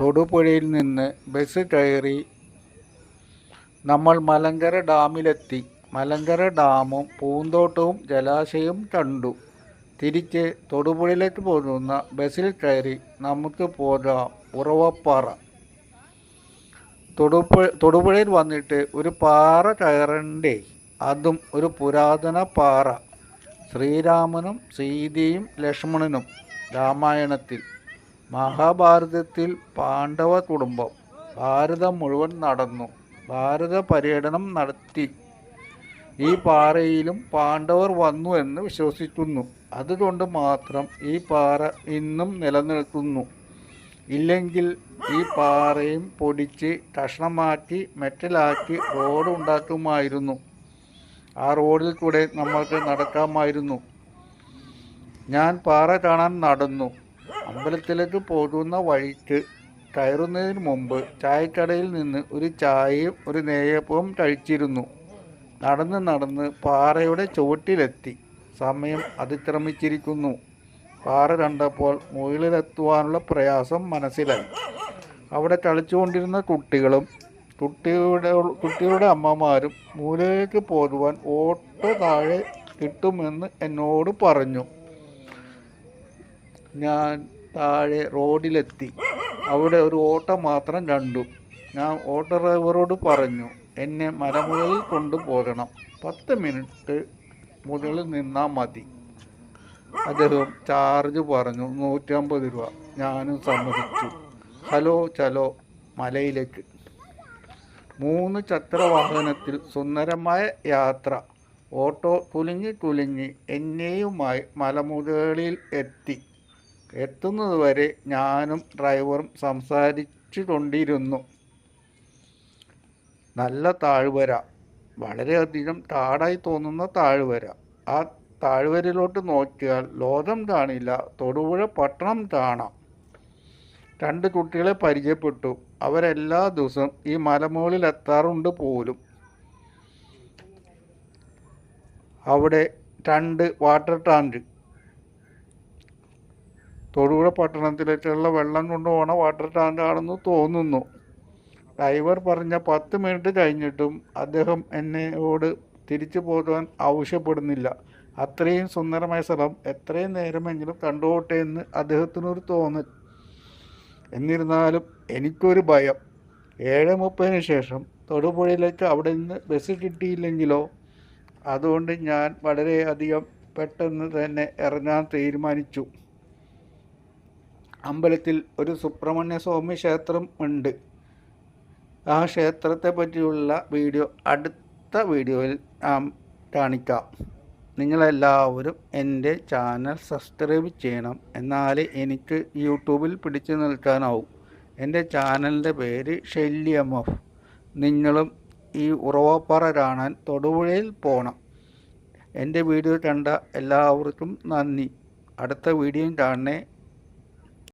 തൊടുപുഴയിൽ നിന്ന് ബസ് കയറി നമ്മൾ മലങ്കര ഡാമിലെത്തി. മലങ്കര ഡാമും പൂന്തോട്ടവും ജലാശയവും കണ്ടു. തിരിച്ച് തൊടുപുഴയിലേക്ക് പോകുന്ന ബസ്സിൽ കയറി നമുക്ക് പോകാം. ഉറവപ്പാറ. തൊടുപുഴ തൊടുപുഴയിൽ വന്നിട്ട് ഒരു പാറ കയറണ്ടേ? അതും ഒരു പുരാതന പാറ. ശ്രീരാമനും സീതയും ലക്ഷ്മണനും രാമായണത്തിൽ. മഹാഭാരതത്തിൽ പാണ്ഡവ കുടുംബം ഭാരതം മുഴുവൻ നടന്നു. ഭാരത പര്യടനം നടത്തി. ഈ പാറയിലും പാണ്ഡവർ വന്നു എന്ന് വിശ്വസിക്കുന്നു. അതുകൊണ്ട് മാത്രം ഈ പാറ ഇന്നും നിലനിൽക്കുന്നു. ഇല്ലെങ്കിൽ ഈ പാറയും പൊടിച്ച് കഷ്ണമാക്കി മെറ്റലാക്കി റോഡ് ഉണ്ടാക്കുമായിരുന്നു. ആ റോഡിൽ കൂടെ നമ്മൾക്ക് നടക്കാമായിരുന്നു. ഞാൻ പാറ കാണാൻ നടന്നു. അമ്പലത്തിലേക്ക് പോകുന്ന വഴിക്ക് കയറുന്നതിന് മുമ്പ് ചായക്കടയിൽ നിന്ന് ഒരു ചായയും ഒരു നെയ്യപ്പവും കഴിച്ചിരുന്നു. നടന്ന് നടന്ന് പാറയുടെ ചുവട്ടിലെത്തി. സമയം അതിക്രമിച്ചിരിക്കുന്നു. പാറ കണ്ടപ്പോൾ മുകളിലെത്തുവാനുള്ള പ്രയാസം മനസ്സിലായി. അവിടെ കളിച്ചുകൊണ്ടിരുന്ന കുട്ടികളും കുട്ടിയുടെ കുട്ടികളുടെ അമ്മമാരും മൂലയിലേക്ക് പോകുവാൻ ഓട്ടോ താഴെ കിട്ടുമെന്ന് എന്നോട് പറഞ്ഞു. ഞാൻ താഴെ റോഡിലെത്തി. അവിടെ ഒരു ഓട്ടോ മാത്രം കണ്ടു. ഞാൻ ഓട്ടോ ഡ്രൈവറോട് പറഞ്ഞു എന്നെ മലമുകളിൽ കൊണ്ടുപോകണം പത്ത് മിനിറ്റ് മുകളിൽ നിന്നാൽ മതി. അദ്ദേഹം ചാർജ് പറഞ്ഞു നൂറ്റമ്പത് രൂപ. ഞാനും സമ്മതിച്ചു. ഹലോ ചലോ മലയിലേക്ക്. മൂന്ന് ചക്രവാഹനത്തിൽ സുന്ദരമായ യാത്ര. ഓട്ടോ കുലുങ്ങി കുലുങ്ങി എന്നെയുമായി മലമുകളിൽ എത്തി. എത്തുന്നതുവരെ ഞാനും ഡ്രൈവറും സംസാരിച്ചു കൊണ്ടിരുന്നു നല്ല താഴ്വര. വളരെയധികം താടായി തോന്നുന്ന താഴ്വര. ആ താഴ്വരയിലോട്ട് നോക്കിയാൽ ലോകം കാണില്ല തൊടുപുഴ പട്ടണം കാണാം. രണ്ട് കുട്ടികളെ പരിചയപ്പെട്ടു. അവരെല്ലാ ദിവസവും ഈ മലമുകളിൽ എത്താറുണ്ട് പോലും. അവിടെ രണ്ട് വാട്ടർ ടാങ്ക് തൊടുപുഴ പട്ടണത്തിലേക്കുള്ള വെള്ളം കൊണ്ടുപോണ വാട്ടർ ടാങ്ക് ആണെന്ന് തോന്നുന്നു. ഡ്രൈവർ പറഞ്ഞ പത്ത് മിനിറ്റ് കഴിഞ്ഞിട്ടും അദ്ദേഹം എന്നോട് തിരിച്ചു പോകാൻ ആവശ്യപ്പെടുന്നില്ല. അത്രയും സുന്ദരമായ സ്ഥലം എത്രയും നേരമെങ്കിലും കണ്ടുപോട്ടെ എന്ന് അദ്ദേഹത്തിനൊരു തോന്നൽ. എന്നിരുന്നാലും എനിക്കൊരു ഭയം. ഏഴ് മുപ്പതിന് ശേഷം തൊടുപുഴയിലേക്ക് അവിടെ നിന്ന് ബസ് കിട്ടിയില്ലെങ്കിലോ? അതുകൊണ്ട് ഞാൻ വളരെയധികം പെട്ടെന്ന് തന്നെ ഇറങ്ങാൻ തീരുമാനിച്ചു. അമ്പലത്തിൽ ഒരു സുബ്രഹ്മണ്യ സ്വാമി ക്ഷേത്രം ഉണ്ട്. ആ ക്ഷേത്രത്തെ പറ്റിയുള്ള വീഡിയോ അടുത്ത വീഡിയോയിൽ കാണിക്കാം. നിങ്ങളെല്ലാവരും എന്റെ ചാനൽ സബ്സ്ക്രൈബ് ചെയ്യണം. എന്നാലേ എനിക്ക് യൂട്യൂബിൽ പിടിച്ചു നിൽക്കാനാവും. എന്റെ ചാനലിന്റെ പേര് ഷെല്ലി എം എഫ് നിങ്ങളും ഈ ഉറവപ്പാറ കാണാൻ തൊടുപുഴയിൽ പോകണം എന്റെ വീഡിയോ കണ്ട എല്ലാവർക്കും നന്ദി. അടുത്ത വീഡിയോയും കാണണേ.